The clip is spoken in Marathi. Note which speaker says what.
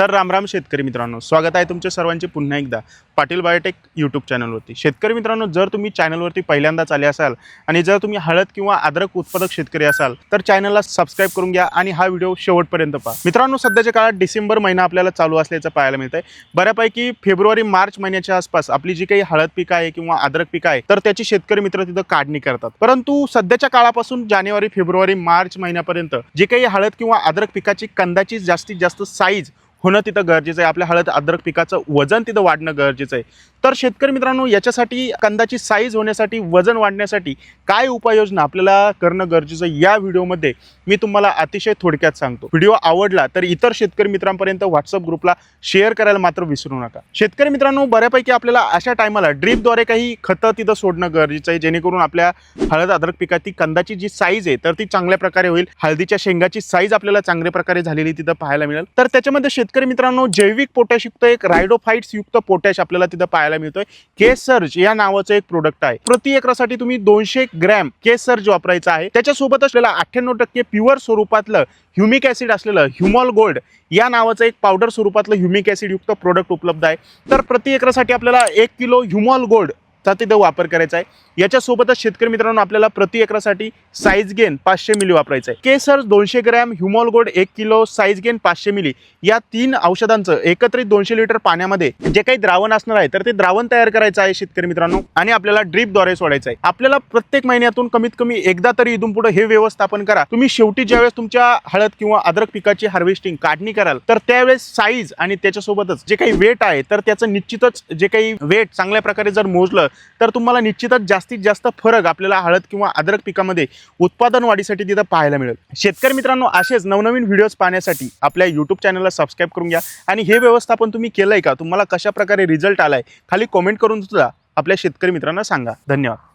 Speaker 1: तर रामराम शेतकरी मित्रांनो स्वागत आहे तुमच्या सर्वांचे पुन्हा एकदा पाटील बायोटेक यूट्यूब चॅनलवरती शेतकरी मित्रांनो जर तुम्ही चॅनलवरती पहिल्यांदाच आले असाल आणि जर तुम्ही हळद किंवा अद्रक उत्पादक शेतकरी असाल तर चॅनलला सबस्क्राईब करून घ्या आणि हा व्हिडिओ शेवटपर्यंत पहा. मित्रांनो सध्याच्या काळात डिसेंबर महिना आपल्याला चालू असल्याचं पाहायला मिळत आहे बऱ्यापैकी फेब्रुवारी मार्च महिन्याच्या आसपास आपली जी काही हळद पिकं आहे किंवा अद्रक पिकं आहे तर त्याची शेतकरी मित्र तिथं काढणी करतात. परंतु सध्याच्या काळापासून जानेवारी फेब्रुवारी मार्च महिन्यापर्यंत जे काही हळद किंवा अद्रक पिकाची कंदाची जास्तीत जास्त साईज होणं तिथं गरजेचं आहे. आपल्या हळद अद्रक पिकाचं वजन तिथं वाढणं गरजेचं आहे. तर शेतकरी मित्रांनो याच्यासाठी कंदाची साईज होण्यासाठी वजन वाढण्यासाठी काय उपाययोजना आपल्याला करणं गरजेचं आहे या व्हिडिओमध्ये मी तुम्हाला अतिशय थोडक्यात सांगतो. व्हिडिओ आवडला तर इतर शेतकरी मित्रांपर्यंत व्हॉट्सअप ग्रुपला शेअर करायला मात्र विसरू नका. शेतकरी मित्रांनो बऱ्यापैकी आपल्याला अशा टायमाला ड्रीपद्वारे काही खतं तिथं सोडणं गरजेचं आहे जेणेकरून आपल्या हळद अद्रक पिकाची कंदाची जी साईज आहे तर ती चांगल्या प्रकारे होईल. हळदीच्या शेंगाची साईज आपल्याला चांगल्या प्रकारे झालेली तिथं पाहायला मिळेल. तर त्याच्यामध्ये शेतकरी मित्रांनो जैविक पोटॅश युक्त एक रायडोफाईट्स युक्त पोटॅश आपल्याला तिथं पाहायला मिळतोय. के सर्ज या नावाचं एक प्रोडक्ट आहे. प्रति एकरासाठी तुम्ही दोनशे ग्रॅम के सर्ज वापरायचं आहे. त्याच्यासोबत असलेला अठ्ठ्याण्णव टक्के प्युअर स्वरूपातलं ह्युमिक ऍसिड असलेलं ह्युमॉल गोल्ड या नावाचं एक पावडर स्वरूपातलं ह्युमिक ऍसिड युक्त प्रोडक्ट उपलब्ध आहे. तर प्रति एकरासाठी आपल्याला एक किलो ह्युमॉल गोल्ड चा तिथं वापर करायचा आहे. याच्यासोबतच शेतकरी मित्रांनो आपल्याला प्रति एकरासाठी साईज गेन पाचशे मिली वापरायचं आहे. केसर दोनशे ग्रॅम ह्युमॉल गोड एक किलो साईज गेन पाचशे मिली. या तीन औषधांचं एकत्रित दोनशे लिटर पाण्यामध्ये जे काही द्रावण असणार आहे तर ते द्रावण तयार करायचं आहे शेतकरी मित्रांनो. आणि आपल्याला ड्रीपद्वारे सोडायचं आहे. आपल्याला प्रत्येक महिन्यातून कमीत कमी एकदा तरी इथून पुढे हे व्यवस्थापन करा. तुम्ही शेवटी ज्यावेळेस तुमच्या हळद किंवा अद्रक पिकाची हार्वेस्टिंग काढणी कराल तर त्यावेळेस साईज आणि त्याच्यासोबतच जे काही वेट आहे तर त्याचं निश्चितच जे काही वेट चांगल्या प्रकारे जर मोजलं तर तुम्हाला निश्चितच जास्तीत जास्त फरक आपल्याला हळद किंवा अद्रक पिकामध्ये उत्पादन वाढीसाठी तिथं पाहायला मिळेल. शेतकरी मित्रांनो असेच नवनवीन व्हिडिओज पाहण्यासाठी आपल्या यूट्यूब चॅनलला सबस्क्राईब करून घ्या. आणि हे व्यवस्थापन तुम्ही केलंय का? तुम्हाला कशा प्रकारे रिझल्ट आलाय? खाली कॉमेंट करून सुद्धा आपल्या शेतकरी मित्रांना सांगा. धन्यवाद.